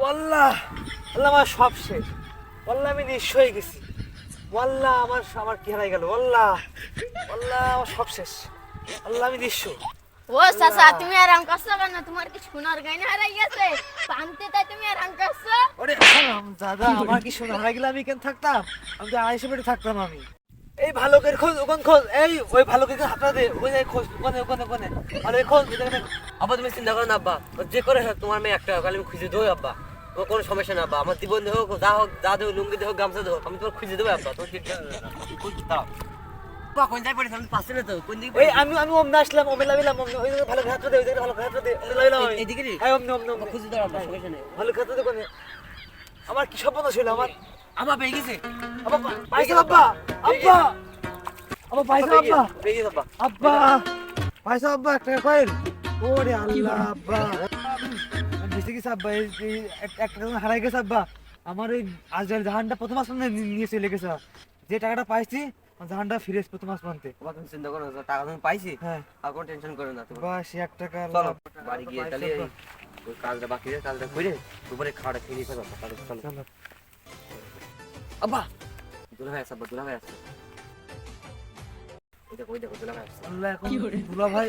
ওয়াল্লাহ আল্লাহ আমার সব শেষ। ওয়াল্লাহ আমি নিঃস্ব হয়ে গেছি। ওয়াল্লাহ আমার আমার কি হারাই গেল? ওয়াল্লাহ ওয়াল্লাহ আমার সব শেষ। আল্লাহ আমি নিঃস্ব। ও চাচা তুমি আরাম করছ কেন? তোমার কি সোনার গাইনা হারাই গেছে? পানতে তাই তুমি আরাম করছ? ওরে দাদা আমার কি শোনা হারাই গেলে আমি কেন থাকতাম? আমি তো আড়াইশো মিনিট থাকতাম আমি। এই ভালুকের খোঁজ ওখান খোঁজ এই ওই ভালুকের হাতটা দে ওই যে খোঁজ ওখানে ওখানে ওখানে ভালো খোঁজ এখানে আব্বা তুমি চিন্তা করো না আব্বা। যে করে তোমার মেয়ে একটা কালে আমি খুঁজে দেবো আব্বা। ও কোনো সমস্যা না আব্বা আমার জীবন হোক যা হোক যা দেবো লুঙ্গি দেবো গামছা দেবো আমি তোমার খুঁজে দেবো আব্বা তোমার কোন জায়গায় আমি পাচ্ছি না তো কোন দিকে ওই আমি আসলাম ওই ভালো হাতটা দে ওই ভালো হাতটা দে ওমনে লাবিলাম এদিকে রে? হ্যাঁ খুঁজে সমস্যা নেই। ভালো দে কোনে? আমার কি স্বপ্ন ছিল আমার? আমার পেয়ে গেছে। আব্বা পাইছে আব্বা আব্বা। আব্বা। পাইছে আব্বা। পেয়ে গেছে আব্বা। আব্বা পাইছে আব্বা একটা কয়েল ওরে আল্লাহ আব্বা। এই এই এক- একটা টাকা হারাই গেছে আব্বা আমার ওই আজ জাহানটা প্রথম আসমানে নিয়ে চলে গেছে। যে টাকাটা পাইছি জাহানটা ফিরে এসে প্রথম আসমানতে। তুমি চিন্তা করো টাকা তুমি পাইছি? হ্যাঁ। আর কোনো টেনশন করো না তুমি। বা সে এক টাকা চলো বাড়ি গিয়ে তাহলে। ওই কাজটা বাকি আছে কাজটা করে দুপুরে খাওয়াটা খেয়ে নিয়ে ফেলো তাহলে চলো। আব্বা দুলা ভাই আব্বা দুলা ভাই আছে। আল্লাহ এখন দুলা ভাই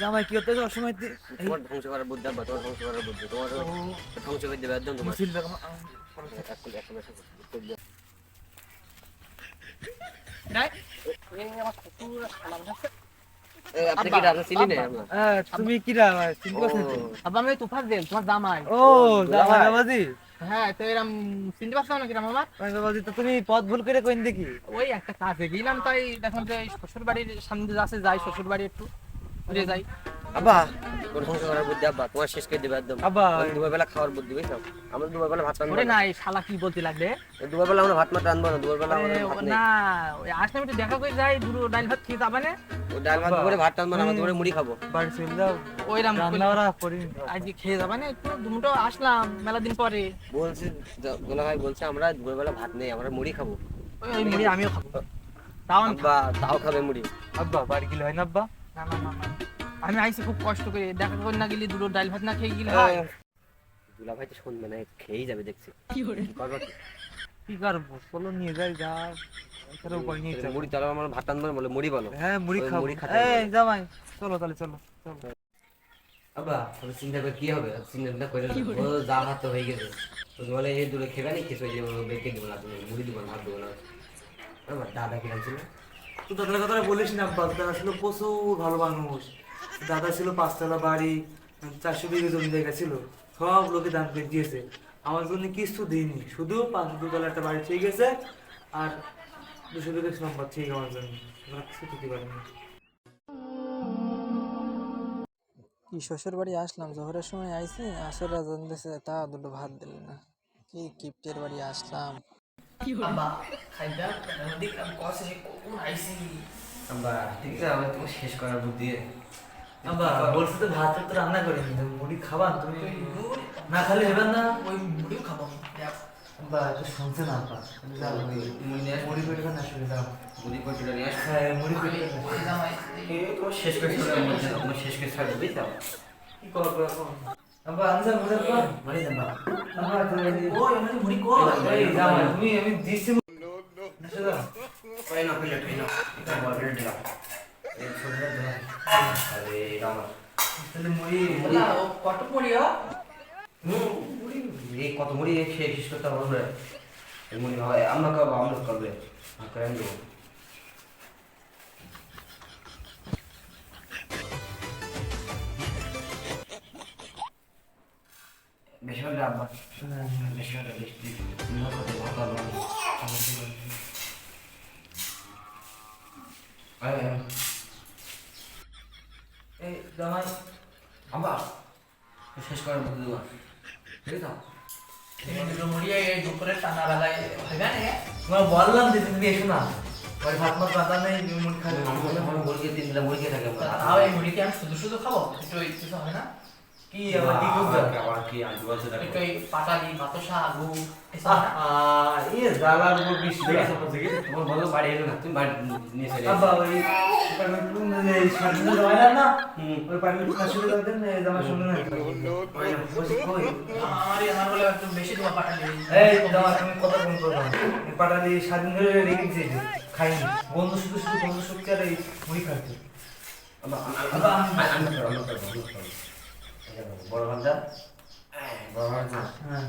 জামাই কি হতে অসময় তোমার ধ্বংস করার বুদ্ধি আব্বা তোমার ধ্বংস করার বুদ্ধি তোমার ধ্বংস করে দেবে একদম তোমার। তুমি জামাই। ও জামাই হ্যাঁ তো এরকম চিনতে পারছ না কিরম আমার বাবাজি তো তুমি পথ ভুল করে কইন দেখি। ওই একটা কাজে গেলাম তাই দেখলাম যে শ্বশুর বাড়ির সামনে যাচ্ছে যাই শ্বশুর বাড়ি একটু ঘুরে যাই। আব্বা। ধ্বংস করার বুদ্ধি আব্বা। তোমার শেষ করে দেবে একদম আব্বা ওই দুপুরবেলা খাওয়ার বুদ্ধি বুঝছ? আমরা দুপুরবেলা ভাত রান্না না এই শালা কি বলতে লাগলে দুপুরবেলা আমরা ভাত মাত রান্নবো না দুপুরবেলা আরে, আমাদের ভাত না ওই আসলে আমি একটু দেখা করে যাই দুটো ডাল ভাত খেয়ে যাবে না? ওই ডাল ভাত দুপুরে ভাত রান্নবো না আমরা দুপুরে মুড়ি খাব। বাড়ি চলে যাও। ওইরাম রান্না ওরা করি আজকে খেয়ে যাবে না একটু দুটো আসলাম মেলা দিন পরে। বলছি গোলা ভাই বলছে আমরা দুপুরবেলা ভাত নেই আমরা মুড়ি খাব। ওই ওই মুড়ি আমিও খাব। তাও আব্বা তাও খাবে মুড়ি। আব্বা বাড়ি গেলে হয় না আব্বা? না না না। আমি আইসি খুব কষ্ট করে। দেখা করে না গেলে দুটো ডাল ভাত না খেয়ে গেলে হয়। দুলা ভাই তো শুনবে না খেয়েই যাবে দেখছি। কি করব কি? কি করব? চলো নিয়ে যাই যা। এছাড়া উপায় নেই। মুড়ি চলো আমার ভাত না বলে মুড়ি বলো হ্যাঁ মুড়ি খাব। মুড়ি খাতে এই হবে। জামাই চলো তাহলে চলো চলো। আব্বা আমি চিন্তা করে কি হবে? চিন্তা না করে ও যা ভাত তো হয়ে গেছে। তো বলে এই দূরে খেবে না কিছু যে বেঁকে দেবো না তুমি মুড়ি দেবো না ভাত দেবো না। আবার দাদা কিরাম ছিল তো দাদার কথাটা বলিস না আব্বা। দাদা ছিল প্রচুর ভালো মানুষ। দাদা ছিল পাঁচতলা বাড়ি চারশো বিঘে জমি জায়গা ছিল সব লোকে দান করে দিয়েছে। আমার জন্য কিছু দিইনি শুধু পাঁচ দুতলা একটা বাড়ি ঠিক গেছে আর দুশো বিঘে সম্পদ ঠিক আমার জন্য। ওরা কিছু দিতে পারেনি। কি শ্বশুর বাড়ি আসলাম? জোহরের সময় আইছি আসর রাজন দিছে তা দুটো ভাত দিল না। কি কিপ্টের বাড়ি আসলাম? আব্বা ঠিক আছে আমি তোমার শেষ করার বুদ্ধি। আব্বা বলছি তো ভাত তো রান্না করিনি মুড়ি খাবান তুমি না খালি না? ওই মুড়িও খাব। আব্বা একটু শুনছে না আব্বা যাও, মুড়ি মুড়ি পেটে না শুনে যাও। মুড়ি কচুটা নিয়ে হ্যাঁ মুড়ি পেটে শেষ করে ছিল তোমার শেষ করে ছাড়বে বুঝছ? কি করব এখন? আব্বা আনসার তুমি মুড়ি এই আমি দিছি না না এটা বড় এই আরে আমার কত মুড়ি মুড়ি শেষ করতে হবে না হয় আমরা খাব আমরা খাবে করে দেবো বেশি হলে আব্বা বেশি হলে বেশি। এই জামাই আব্বা শেষ করার বুদ্ধি দেবো ঠিক আছে মুড়ি বললাম যে তুমি এসো না। ওই ভাত মাছ রান্না নেই মুড়ি খাবে। দিলে মুরগি থাকে। মুড়ি আমি শুধু শুধু খাব? একটু কিছু হয় না? কি আবার কি করবে আবার কি আনতে বলছে দেখো এই পাটালি বাতাসা? আহ, ইয়ে জ্বালার উপর বৃষ্টি দেখেছ বলছে কি তোমার বন্ধু বাড়ি এলো না তুমি বাড়ি নিয়ে চলে আব্বা ওই ওখানে একটু যে সাজুগুলো হয় না। ওই পানি কাশুরে দাও না এই জামা শুনে না বসে কই আমারই আমার বলে একটু বেশি তোমার পাটালি এই দাও তুমি কথা ফোন করো না এই পাটালি স্বাধীন ধরে রেখে দিয়েছে খাইনি বন্ধু শুধু শুধু বন্ধু শক্তি আর এই মুড়ি খাচ্ছে বড় ভান্ডা বড় হ্যাঁ।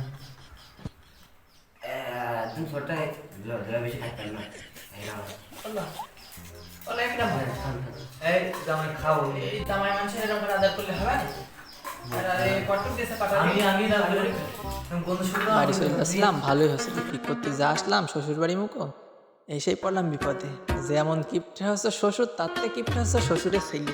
বেশি না। এই জামাই খাও। এই জামাই মানুষের এরকম আদার করলে হবে? চলে আসলাম ভালোই হয়েছিল কি করতে যা আসলাম শ্বশুর বাড়ি মুখো? এসেই পড়লাম বিপদে। যেমন কিপটে হচ্ছে শ্বশুর তার থেকে কিপটে হচ্ছে শ্বশুরের ছেলে।